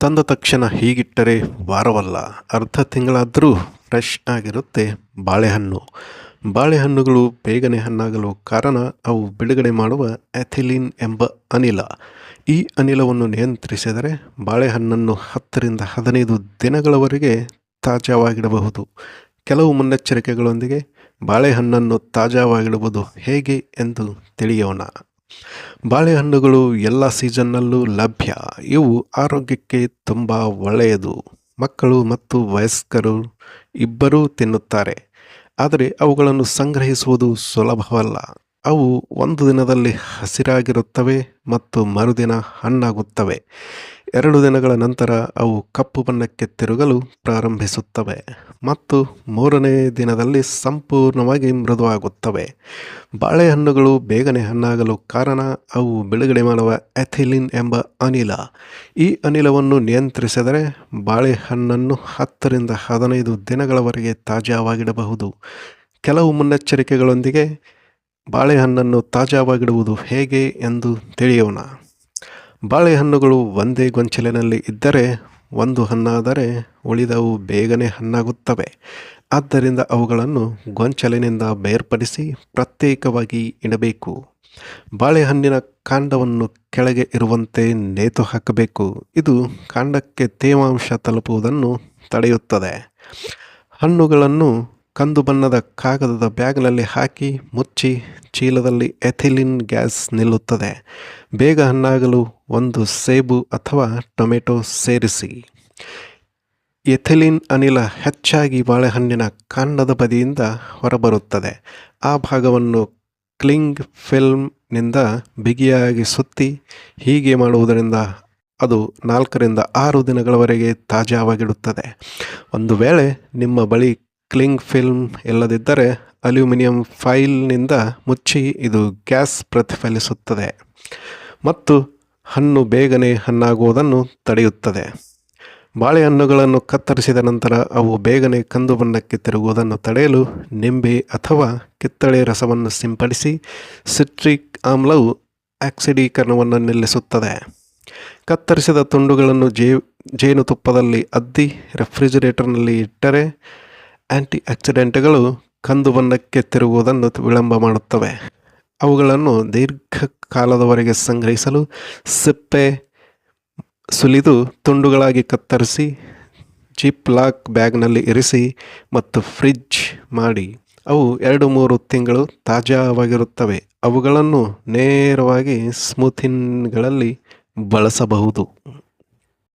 ತಂದ ತಕ್ಷಣ ಹೀಗಿಟ್ಟರೆ ವಾರವಲ್ಲ, ಅರ್ಧ ತಿಂಗಳಾದರೂ ಫ್ರೆಶ್ ಆಗಿರುತ್ತೆ ಬಾಳೆಹಣ್ಣು. ಬಾಳೆಹಣ್ಣುಗಳು ಬೇಗನೆ ಹಣ್ಣಾಗಲು ಕಾರಣ ಅವು ಬಿಡುಗಡೆ ಮಾಡುವ ಎಥಿಲಿನ್ ಎಂಬ ಅನಿಲ. ಈ ಅನಿಲವನ್ನು ನಿಯಂತ್ರಿಸಿದರೆ ಬಾಳೆಹಣ್ಣನ್ನು ಹತ್ತರಿಂದ ಹದಿನೈದು ದಿನಗಳವರೆಗೆ ತಾಜಾವಾಗಿಡಬಹುದು. ಕೆಲವು ಮುನ್ನೆಚ್ಚರಿಕೆಗಳೊಂದಿಗೆ ಬಾಳೆಹಣ್ಣನ್ನು ತಾಜಾವಾಗಿಡುವುದು ಹೇಗೆ ಎಂದು ತಿಳಿಯೋಣ. ಬಾಳೆಹಣ್ಣುಗಳು ಎಲ್ಲ ಸೀಸನ್ನಲ್ಲೂ ಲಭ್ಯ. ಇವು ಆರೋಗ್ಯಕ್ಕೆ ತುಂಬ ಒಳ್ಳೆಯದು. ಮಕ್ಕಳು ಮತ್ತು ವಯಸ್ಕರು ಇಬ್ಬರೂ ತಿನ್ನುತ್ತಾರೆ. ಆದರೆ ಅವುಗಳನ್ನು ಸಂಗ್ರಹಿಸುವುದು ಸುಲಭವಲ್ಲ. ಅವು ಒಂದು ದಿನದಲ್ಲಿ ಹಸಿರಾಗಿರುತ್ತವೆ ಮತ್ತು ಮರುದಿನ ಹಣ್ಣಾಗುತ್ತವೆ. ಎರಡು ದಿನಗಳ ನಂತರ ಅವು ಕಪ್ಪು ಬಣ್ಣಕ್ಕೆ ತಿರುಗಲು ಪ್ರಾರಂಭಿಸುತ್ತವೆ ಮತ್ತು ಮೂರನೇ ದಿನದಲ್ಲಿ ಸಂಪೂರ್ಣವಾಗಿ ಮೃದುವಾಗುತ್ತವೆ. ಬಾಳೆಹಣ್ಣುಗಳು ಬೇಗನೆ ಹಣ್ಣಾಗಲು ಕಾರಣ ಅವು ಬಿಡುಗಡೆ ಮಾಡುವ ಎಥಿಲಿನ್ ಎಂಬ ಅನಿಲ. ಈ ಅನಿಲವನ್ನು ನಿಯಂತ್ರಿಸಿದರೆ ಬಾಳೆಹಣ್ಣನ್ನು ಹತ್ತರಿಂದ ಹದಿನೈದು ದಿನಗಳವರೆಗೆ ತಾಜಾವಾಗಿಡಬಹುದು. ಕೆಲವು ಮುನ್ನೆಚ್ಚರಿಕೆಗಳೊಂದಿಗೆ ಬಾಳೆಹಣ್ಣನ್ನು ತಾಜಾವಾಗಿಡುವುದು ಹೇಗೆ ಎಂದು ತಿಳಿಯೋಣ. ಬಾಳೆಹಣ್ಣುಗಳು ಒಂದೇ ಗೊಂಚಲಿನಲ್ಲಿ ಇದ್ದರೆ ಒಂದು ಹಣ್ಣಾದರೆ ಉಳಿದವು ಬೇಗನೆ ಹಣ್ಣಾಗುತ್ತವೆ. ಆದ್ದರಿಂದ ಅವುಗಳನ್ನು ಗೊಂಚಲಿನಿಂದ ಬೇರ್ಪಡಿಸಿ ಪ್ರತ್ಯೇಕವಾಗಿ ಇಡಬೇಕು. ಬಾಳೆಹಣ್ಣಿನ ಕಾಂಡವನ್ನು ಕೆಳಗೆ ಇರುವಂತೆ ನೇತು ಹಾಕಬೇಕು. ಇದು ಕಾಂಡಕ್ಕೆ ತೇವಾಂಶ ತಲುಪುವುದನ್ನು ತಡೆಯುತ್ತದೆ. ಹಣ್ಣುಗಳನ್ನು ಕಂದು ಬಣ್ಣದ ಕಾಗದದ ಬ್ಯಾಗ್ನಲ್ಲಿ ಹಾಕಿ ಮುಚ್ಚಿ ಚೀಲದಲ್ಲಿ ಎಥಿಲಿನ್ ಗ್ಯಾಸ್ ನಿಲ್ಲುತ್ತದೆ. ಬೇಗ ಹಣ್ಣಾಗಲು ಒಂದು ಸೇಬು ಅಥವಾ ಟೊಮೆಟೊ ಸೇರಿಸಿ. ಎಥಿಲಿನ್ ಅನಿಲ ಹೆಚ್ಚಾಗಿ ಬಾಳೆಹಣ್ಣಿನ ಕಾಂಡದ ಬದಿಯಿಂದ ಹೊರಬರುತ್ತದೆ. ಆ ಭಾಗವನ್ನು ಕ್ಲಿಂಗ್ ಫಿಲ್ಮ್ನಿಂದ ಬಿಗಿಯಾಗಿ ಸುತ್ತಿ ಹೀಗೆ ಮಾಡುವುದರಿಂದ ಅದು ನಾಲ್ಕರಿಂದ ಆರು ದಿನಗಳವರೆಗೆ ತಾಜಾವಾಗಿಡುತ್ತದೆ. ಒಂದು ವೇಳೆ ನಿಮ್ಮ ಬಳಿ ಕ್ಲಿಂಗ್ ಫಿಲ್ಮ್ ಇಲ್ಲದಿದ್ದರೆ ಅಲ್ಯೂಮಿನಿಯಂ ಫೈಲ್ನಿಂದ ಮುಚ್ಚಿ ಇದು ಗ್ಯಾಸ್ ಪ್ರತಿಫಲಿಸುತ್ತದೆ ಮತ್ತು ಹಣ್ಣು ಬೇಗನೆ ಹಣ್ಣಾಗುವುದನ್ನು ತಡೆಯುತ್ತದೆ. ಬಾಳೆಹಣ್ಣುಗಳನ್ನು ಕತ್ತರಿಸಿದ ನಂತರ ಅವು ಬೇಗನೆ ಕಂದು ಬಣ್ಣಕ್ಕೆ ತಿರುಗುವುದನ್ನು ತಡೆಯಲು ನಿಂಬೆ ಅಥವಾ ಕಿತ್ತಳೆ ರಸವನ್ನು ಸಿಂಪಡಿಸಿ ಸಿಟ್ರಿಕ್ ಆಮ್ಲವು ಆಕ್ಸಿಡೀಕರಣವನ್ನು ನಿಲ್ಲಿಸುತ್ತದೆ. ಕತ್ತರಿಸಿದ ತುಂಡುಗಳನ್ನು ಜೇ, ಜೇನುತುಪ್ಪದಲ್ಲಿ ಅದ್ದಿ ರೆಫ್ರಿಜಿರೇಟರ್ನಲ್ಲಿ ಇಟ್ಟರೆ ಆ್ಯಂಟಿ ಆಕ್ಸಿಡೆಂಟ್ಗಳು ಕಂದು ಬಣ್ಣಕ್ಕೆ ತಿರುಗುವುದನ್ನು ವಿಳಂಬ ಮಾಡುತ್ತವೆ. ಅವುಗಳನ್ನು ದೀರ್ಘಕಾಲದವರೆಗೆ ಸಂಗ್ರಹಿಸಲು ಸಿಪ್ಪೆ ಸುಲಿದು ತುಂಡುಗಳಾಗಿ ಕತ್ತರಿಸಿ, ಜಿಪ್ ಲಾಕ್ ಬ್ಯಾಗ್ನಲ್ಲಿ ಇರಿಸಿ ಮತ್ತು ಫ್ರಿಜ್ ಮಾಡಿ. ಅವು ಎರಡು ಮೂರು ತಿಂಗಳು ತಾಜಾವಾಗಿರುತ್ತವೆ. ಅವುಗಳನ್ನು ನೇರವಾಗಿ ಸ್ಮೂಥಿನ್ಗಳಲ್ಲಿ ಬಳಸಬಹುದು.